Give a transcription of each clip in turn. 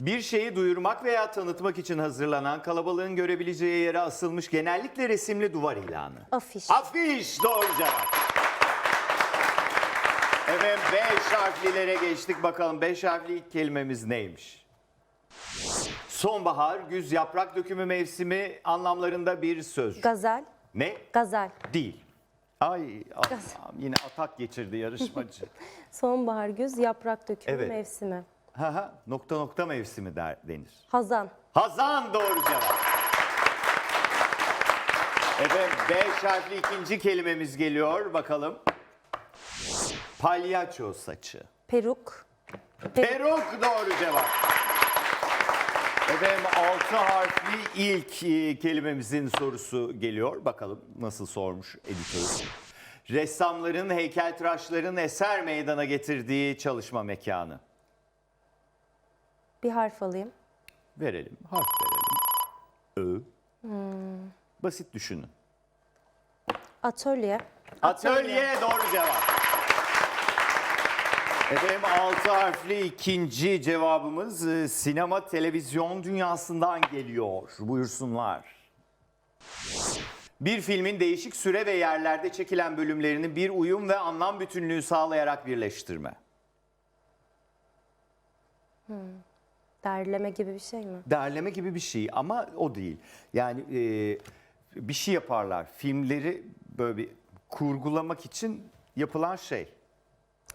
Bir şeyi duyurmak veya tanıtmak için hazırlanan kalabalığın görebileceği yere asılmış genellikle resimli duvar ilanı. Afiş. Afiş doğru cevap. Efendim 5 harflilere geçtik bakalım 5 harfli ilk kelimemiz neymiş? Sonbahar, güz, yaprak dökümü mevsimi anlamlarında bir söz. Gazel. Ne? Gazel. Değil. Ay Allah'ım yine atak geçirdi yarışmacı. Sonbahar, güz, yaprak dökümü Evet. mevsimi. Ha ha nokta nokta mevsimi der, denir. Hazan. Hazan doğru cevap. Efendim 5 harfli ikinci kelimemiz geliyor bakalım. Palyaço saçı. Peruk. Peruk doğru cevap. Efendim 6 harfli ilk e, kelimemizin sorusu geliyor. Bakalım nasıl sormuş editörü. Ressamların, heykeltıraşların eser meydana getirdiği çalışma mekanı. Bir harf alayım. Verelim, harf verelim. Ö. Basit düşünün. Atölye. Atölye doğru cevap. Efendim 6 harfli ikinci cevabımız e, sinema televizyon dünyasından geliyor. Buyursunlar. Bir filmin değişik süre ve yerlerde çekilen bölümlerini bir uyum ve anlam bütünlüğü sağlayarak birleştirme. Derleme gibi bir şey mi? Derleme gibi bir şey ama o değil. Yani e, bir şey yaparlar. Filmleri böyle bir kurgulamak için yapılan şey.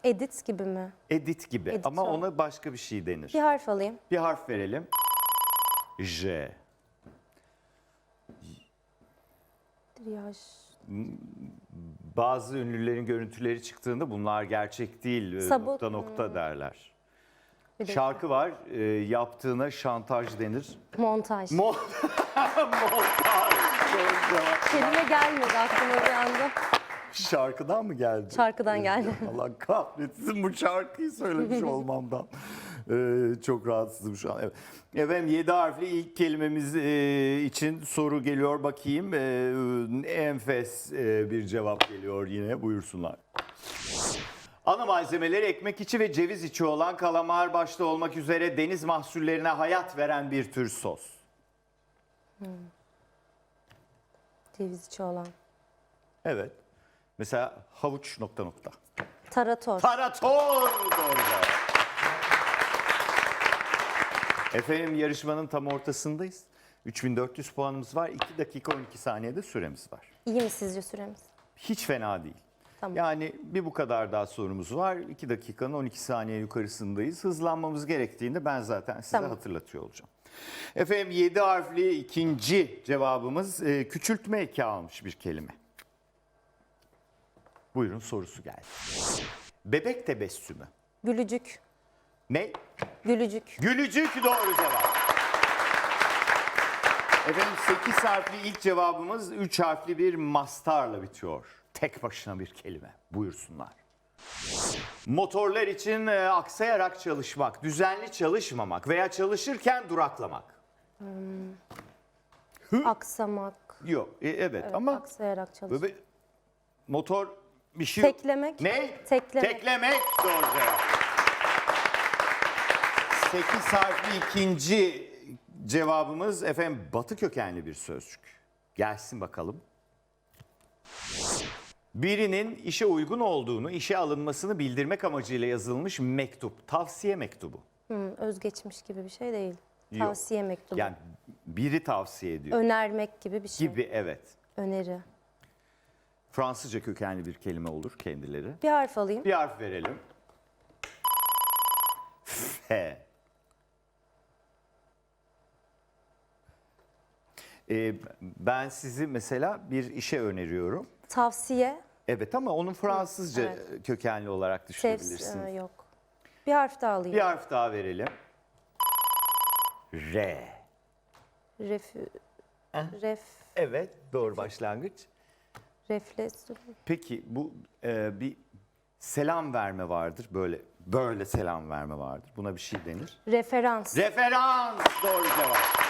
Edit gibi mi? Edit gibi Edit ama o. ona başka bir şey denir. Bir harf alayım. Bir harf verelim. J. Triyaj. Bazı ünlülerin görüntüleri çıktığında bunlar gerçek değil e, Sabot- nokta nokta derler. Bir Şarkı var e, yaptığına şantaj denir. montaj. Mo Montaj. Kelime gelmedi aklıma bir anda. Şarkıdan mı geldi? Şarkıdan geldi. Allah kahretsin bu şarkıyı söylemiş olmamdan. Ee, çok rahatsızım şu an. Evet. Efendim 7 harfli ilk kelimemiz e, için soru geliyor bakayım. Ee, enfes e, bir cevap geliyor yine buyursunlar. Ana malzemeleri ekmek içi ve ceviz içi olan kalamar başta olmak üzere deniz mahsullerine hayat veren bir tür sos. Ceviz içi olan. Evet. Mesela havuç nokta nokta. Tarator. Tarator doğru cevap. Efendim yarışmanın tam ortasındayız. 3400 puanımız var. 2 dakika 12 saniyede süremiz var. İyi mi sizce süremiz? Hiç fena değil. Tamam. Yani bir bu kadar daha sorumuz var. 2 dakikanın 12 saniye yukarısındayız. Hızlanmamız gerektiğinde ben zaten size Tamam. hatırlatıyor olacağım. Efendim 7 harfli ikinci cevabımız e, küçültme eki almış bir kelime. Buyurun sorusu geldi. Bebek tebessümü. Gülücük. Ne? Gülücük. Gülücük doğru cevap. Efendim 8 harfli ilk cevabımız 3 harfli bir mastarla bitiyor. Tek başına bir kelime. Buyursunlar. Motorlar için e, aksayarak çalışmak, düzenli çalışmamak veya çalışırken duraklamak. Aksamak. Yok, e, evet, ama Aksayarak çalışmak. böyle motor bir şey yok. Teklemek. Ne? Teklemek. Teklemek doğru cevap. 8 harfli ikinci cevabımız efendim batı kökenli bir sözcük. Gelsin bakalım. Birinin işe uygun olduğunu, işe alınmasını bildirmek amacıyla yazılmış mektup, tavsiye mektubu. Hı, özgeçmiş gibi bir şey değil. Yok. Tavsiye mektubu. Yani biri tavsiye ediyor Önermek gibi bir şey. gibi evet. Öneri. Fransızca kökenli bir kelime olur kendileri. Bir harf alayım. Bir harf verelim. F. Ee, ben sizi mesela bir işe öneriyorum. Tavsiye. Evet ama onun Fransızca evet. kökenli olarak Sevs düşünebilirsin. e, yok. Bir harf daha alayım. Bir harf daha verelim. R. Refü. Ref. Evet doğru başlangıç. Refles. Peki bu e, bir selam verme vardır böyle böyle selam verme vardır. Buna bir şey denir. Referans. Referans doğru cevap.